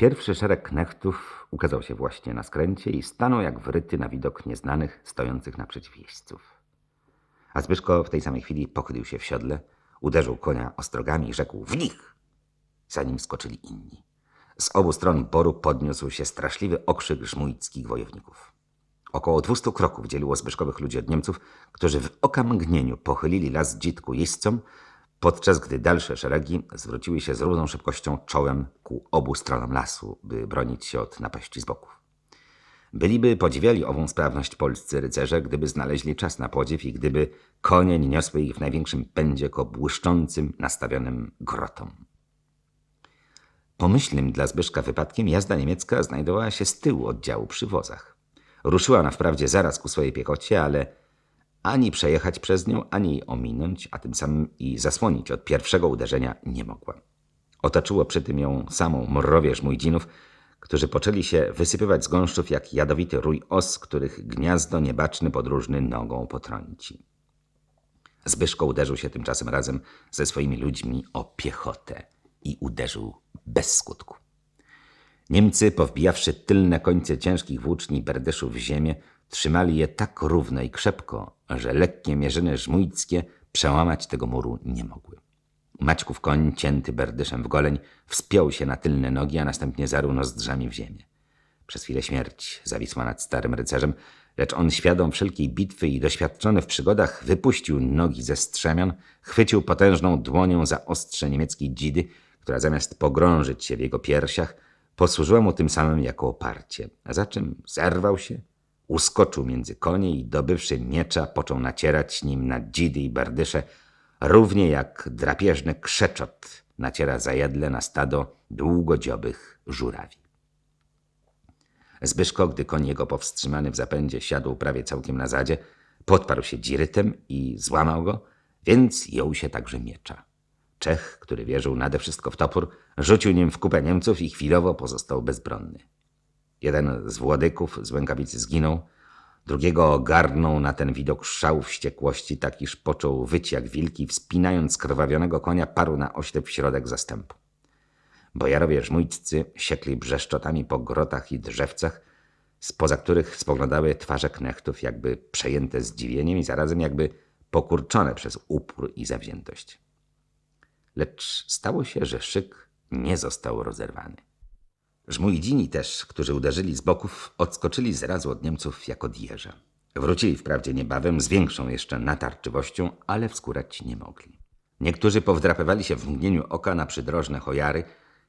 Pierwszy szereg knechtów ukazał się właśnie na skręcie i stanął jak wryty na widok nieznanych stojących naprzeciw jeźdźców. A Zbyszko w tej samej chwili pochylił się w siodle, uderzył konia ostrogami i rzekł w nich. Zanim skoczyli inni. Z obu stron boru podniósł się straszliwy okrzyk żmujckich wojowników. Około dwustu kroków dzieliło Zbyszkowych ludzi od Niemców, którzy w okamgnieniu pochylili las dzitku jeźdźcom, podczas gdy dalsze szeregi zwróciły się z równą szybkością czołem ku obu stronom lasu, by bronić się od napaści z boków. Byliby podziwiali ową sprawność polscy rycerze, gdyby znaleźli czas na podziew i gdyby konie nie niosły ich w największym pędzie ko błyszczącym, nastawionym grotom. Pomyślnym dla Zbyszka wypadkiem jazda niemiecka znajdowała się z tyłu oddziału przy wozach. Ruszyła ona wprawdzie zaraz ku swojej piechocie, ale ani przejechać przez nią, ani jej ominąć, a tym samym i zasłonić od pierwszego uderzenia nie mogła. Otoczyło przy tym ją samą mrowie żmujdzinów, którzy poczęli się wysypywać z gąszczów jak jadowity rój os, których gniazdo niebaczny podróżny nogą potrąci. Zbyszko uderzył się tymczasem razem ze swoimi ludźmi o piechotę i uderzył bez skutku. Niemcy, powbijawszy tylne końce ciężkich włóczni berdyszów w ziemię, trzymali je tak równo i krzepko, że lekkie mierzyny żmujckie przełamać tego muru nie mogły. Maćków koń, cięty berdyszem w goleń, wspiął się na tylne nogi, a następnie zarł nozdrzami w ziemię. Przez chwilę śmierć zawisła nad starym rycerzem, lecz on świadom wszelkiej bitwy i doświadczony w przygodach wypuścił nogi ze strzemion, chwycił potężną dłonią za ostrze niemieckiej dzidy, która zamiast pogrążyć się w jego piersiach, posłużyła mu tym samym jako oparcie, a za czym zerwał się, uskoczył między konie i dobywszy miecza, począł nacierać nim na dzidy i berdysze, równie jak drapieżny krzeczot naciera zajedle na stado długodziobych żurawi. Zbyszko, gdy koń jego powstrzymany w zapędzie siadł prawie całkiem na zadzie, podparł się dzirytem i złamał go, więc jął się także miecza. Czech, który wierzył nade wszystko w topór, rzucił nim w kupę Niemców i chwilowo pozostał bezbronny. Jeden z włodyków z rękawicy zginął, drugiego ogarnął na ten widok szał wściekłości, tak iż począł wyć jak wilki, wspinając skrwawionego konia paru na oślep w środek zastępu. Bojarowie żmujccy siekli brzeszczotami po grotach i drzewcach, spoza których spoglądały twarze knechtów, jakby przejęte zdziwieniem i zarazem jakby pokurczone przez upór i zawziętość. Lecz stało się, że szyk nie został rozerwany. Żmuidzini też, którzy uderzyli z boków, odskoczyli zrazu od Niemców jak od jeża. Wrócili wprawdzie niebawem z większą jeszcze natarczywością, ale wskórać nie mogli. Niektórzy powdrapywali się w mgnieniu oka na przydrożne hojary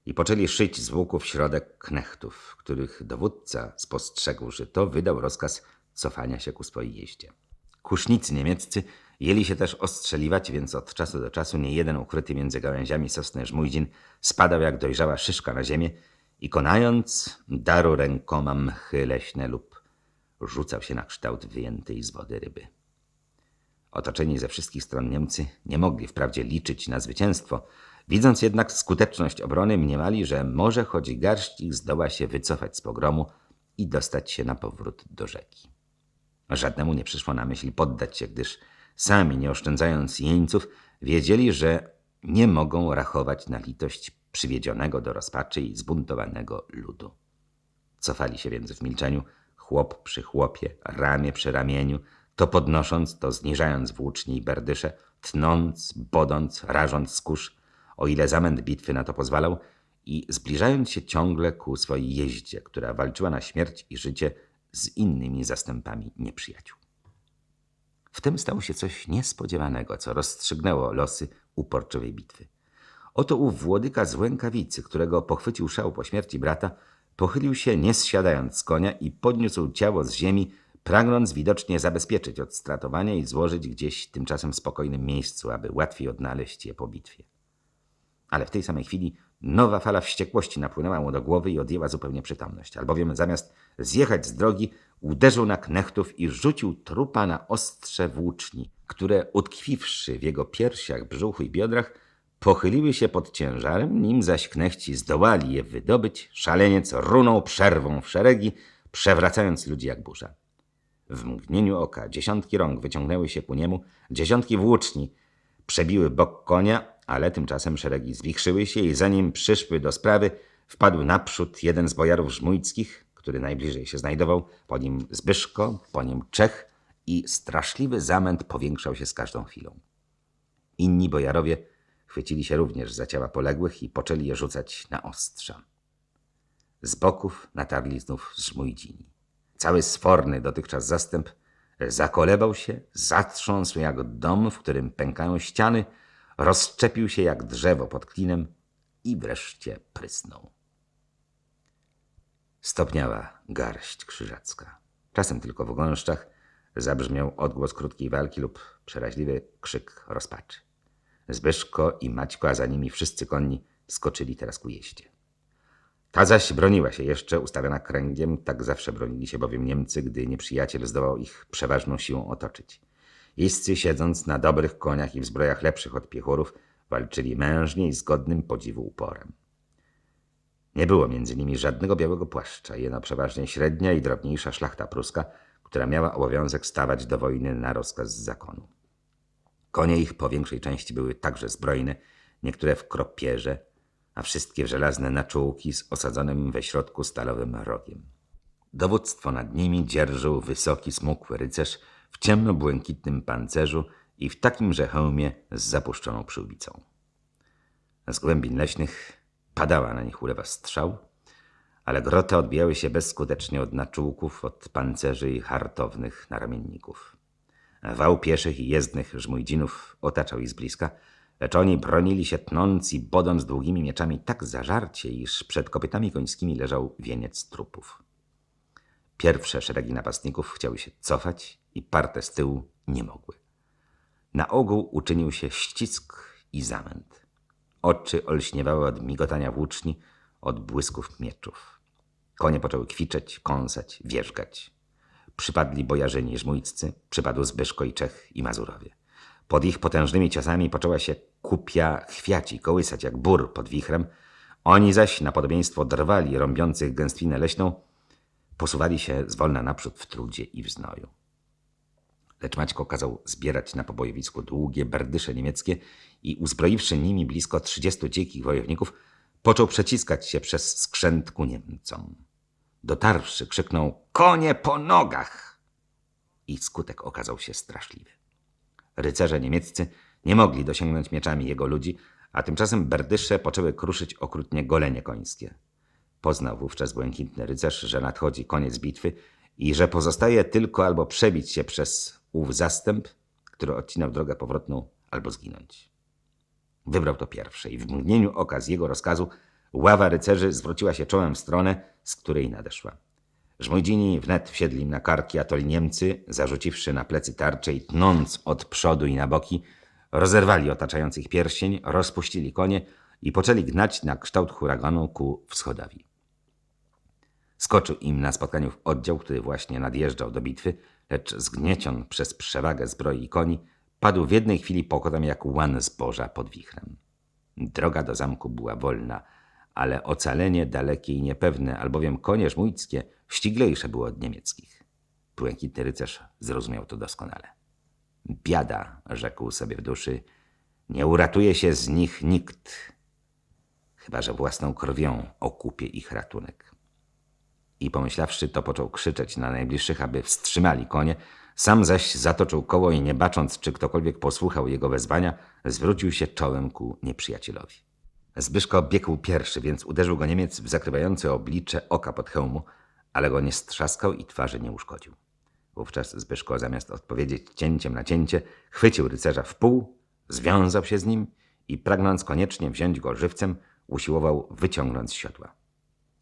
i poczęli szyć z łuków środek knechtów, których dowódca, spostrzegłszy to, wydał rozkaz cofania się ku swojej jeździe. Kusznicy niemieccy jeli się też ostrzeliwać, więc od czasu do czasu nie jeden ukryty między gałęziami sosny żmujdzin spadał jak dojrzała szyszka na ziemię i konając daru rękoma mchy leśne lub rzucał się na kształt wyjętej z wody ryby. Otoczeni ze wszystkich stron Niemcy nie mogli wprawdzie liczyć na zwycięstwo, widząc jednak skuteczność obrony mniemali, że może choć garść ich zdoła się wycofać z pogromu i dostać się na powrót do rzeki. Żadnemu nie przyszło na myśl poddać się, gdyż sami, nie oszczędzając jeńców, wiedzieli, że nie mogą rachować na litość przywiedzionego do rozpaczy i zbuntowanego ludu. Cofali się więc w milczeniu, chłop przy chłopie, ramię przy ramieniu, to podnosząc, to zniżając włócznie i berdysze, tnąc, bodąc, rażąc z kurz, o ile zamęt bitwy na to pozwalał, i zbliżając się ciągle ku swojej jeździe, która walczyła na śmierć i życie z innymi zastępami nieprzyjaciół. Wtem stało się coś niespodziewanego, co rozstrzygnęło losy uporczywej bitwy. Oto ów włodyka z łękawicy, którego pochwycił szał po śmierci brata, pochylił się, nie zsiadając z konia i podniósł ciało z ziemi, pragnąc widocznie zabezpieczyć od stratowania i złożyć gdzieś tymczasem w spokojnym miejscu, aby łatwiej odnaleźć je po bitwie. Ale w tej samej chwili nowa fala wściekłości napłynęła mu do głowy i odjęła zupełnie przytomność, albowiem zamiast zjechać z drogi, uderzył na knechtów i rzucił trupa na ostrze włóczni, które utkwiwszy w jego piersiach, brzuchu i biodrach, pochyliły się pod ciężarem, nim zaś knechci zdołali je wydobyć, szaleniec runął przerwą w szeregi, przewracając ludzi jak burza. W mgnieniu oka dziesiątki rąk wyciągnęły się ku niemu, dziesiątki włóczni przebiły bok konia, ale tymczasem szeregi zwichrzyły się i zanim przyszły do sprawy, Wpadł naprzód jeden z bojarów żmujckich, który najbliżej się znajdował, po nim Zbyszko, po nim Czech i straszliwy zamęt powiększał się z każdą chwilą. Inni bojarowie chwycili się również za ciała poległych i poczęli je rzucać na ostrza. Z boków natarli znów żmujdzini. Cały sforny dotychczas zastęp zakolebał się, zatrząsł jak dom, w którym pękają ściany, rozszczepił się jak drzewo pod klinem i wreszcie prysnął. Stopniała garść krzyżacka. Czasem tylko w gąszczach zabrzmiał odgłos krótkiej walki lub przeraźliwy krzyk rozpaczy. Zbyszko i Maćko, a za nimi wszyscy konni skoczyli teraz ku jeździe. Ta zaś broniła się jeszcze, ustawiona kręgiem, tak zawsze bronili się bowiem Niemcy, gdy nieprzyjaciel zdołał ich przeważną siłą otoczyć. Jeźdźcy, siedząc na dobrych koniach i w zbrojach lepszych od piechurów, walczyli mężnie i z godnym podziwu uporem. Nie było między nimi żadnego białego płaszcza, jeno przeważnie średnia i drobniejsza szlachta pruska, która miała obowiązek stawać do wojny na rozkaz zakonu. Konie ich po większej części były także zbrojne, niektóre w kropierze, a wszystkie w żelazne naczułki z osadzonym we środku stalowym rogiem. Dowództwo nad nimi dzierżył wysoki, smukły rycerz w ciemno-błękitnym pancerzu i w takimże hełmie z zapuszczoną przyłbicą. Z głębin leśnych padała na nich ulewa strzał, ale groty odbijały się bezskutecznie od naczułków, od pancerzy i hartownych naramienników. Wał pieszych i jezdnych żmujdzinów otaczał ich z bliska, lecz oni bronili się tnąc i bodąc długimi mieczami tak zażarcie, iż przed kopytami końskimi leżał wieniec trupów. Pierwsze szeregi napastników chciały się cofać i parte z tyłu nie mogły. Na ogół uczynił się ścisk i zamęt. Oczy olśniewały od migotania włóczni, od błysków mieczów. Konie poczęły kwiczeć, kąsać, wierzgać. Przypadli bojarzyni żmujccy, przypadł Zbyszko i Czech i Mazurowie. Pod ich potężnymi ciosami poczęła się kupia chwiaci kołysać jak bór pod wichrem. Oni zaś, na podobieństwo drwali rąbiących gęstwinę leśną, posuwali się zwolna naprzód w trudzie i w znoju. Lecz Maćko kazał zbierać na pobojowisku długie berdysze niemieckie i uzbroiwszy nimi blisko trzydziestu dzikich wojowników, począł przeciskać się przez skrzęt ku Niemcom. Dotarwszy, krzyknął konie po nogach! I skutek okazał się straszliwy. Rycerze niemieccy nie mogli dosięgnąć mieczami jego ludzi, a tymczasem berdysze poczęły kruszyć okrutnie golenie końskie. Poznał wówczas błękitny rycerz, że nadchodzi koniec bitwy i że pozostaje tylko albo przebić się przez ów zastęp, który odcinał drogę powrotną, albo zginąć. Wybrał to pierwsze i w mgnieniu oka z jego rozkazu ława rycerzy zwróciła się czołem w stronę, z której nadeszła. Żmojdzini wnet wsiedli na karki, a toli Niemcy, zarzuciwszy na plecy tarcze i tnąc od przodu i na boki, rozerwali otaczających pierścień, rozpuścili konie i poczęli gnać na kształt huraganu ku wschodowi. Skoczył im na spotkaniu w oddział, który właśnie nadjeżdżał do bitwy, lecz zgniecion przez przewagę zbroi i koni, padł w jednej chwili pokotem jak łan zboża pod wichrem. Droga do zamku była wolna, ale ocalenie dalekie i niepewne, albowiem konie żmujckie ściglejsze było od niemieckich. Błękitny rycerz zrozumiał to doskonale. Biada, rzekł sobie w duszy, nie uratuje się z nich nikt, chyba że własną krwią okupie ich ratunek. I pomyślawszy to, począł krzyczeć na najbliższych, aby wstrzymali konie, sam zaś zatoczył koło i nie bacząc, czy ktokolwiek posłuchał jego wezwania, zwrócił się czołem ku nieprzyjacielowi. Zbyszko biegł pierwszy, więc uderzył go Niemiec w zakrywające oblicze oka pod hełmu, ale go nie strzaskał i twarzy nie uszkodził. Wówczas Zbyszko, zamiast odpowiedzieć cięciem na cięcie, chwycił rycerza w pół, związał się z nim i pragnąc koniecznie wziąć go żywcem, usiłował wyciągnąć z siodła.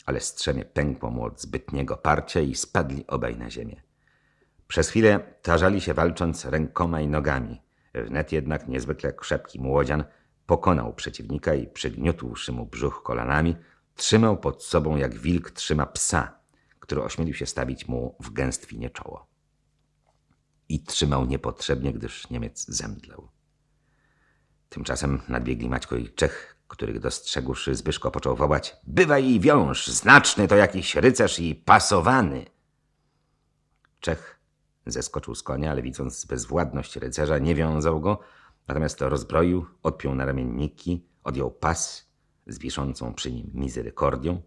Ale strzemie pękło mu od zbytniego parcia i spadli obaj na ziemię. Przez chwilę tarzali się walcząc rękoma i nogami. Wnet jednak niezwykle krzepki młodzian pokonał przeciwnika i przygniótłszy mu brzuch kolanami, trzymał pod sobą jak wilk trzyma psa, który ośmielił się stawić mu w gęstwinie czoło. I trzymał niepotrzebnie, gdyż Niemiec zemdlał. Tymczasem nadbiegli Maćko i Czech, których dostrzegłszy Zbyszko począł wołać Bywaj i wiąż, znaczny to jakiś rycerz i pasowany. Czech zeskoczył z konia, ale widząc bezwładność rycerza nie wiązał go, natomiast rozbroił, odpiął na ramienniki, odjął pas z wiszącą przy nim mizerykordią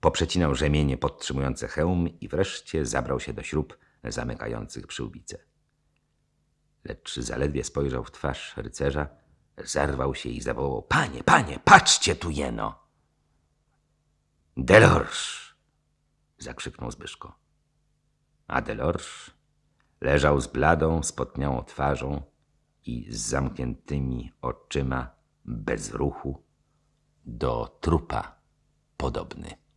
poprzecinał rzemienie podtrzymujące hełm i wreszcie zabrał się do śrub zamykających przyłbicę. Lecz zaledwie spojrzał w twarz rycerza, zerwał się i zawołał: Panie, panie, patrzcie tu jeno! Delorge! zakrzyknął Zbyszko. A Delorge leżał z bladą, spotniałą twarzą i z zamkniętymi oczyma, bez ruchu, do trupa podobny.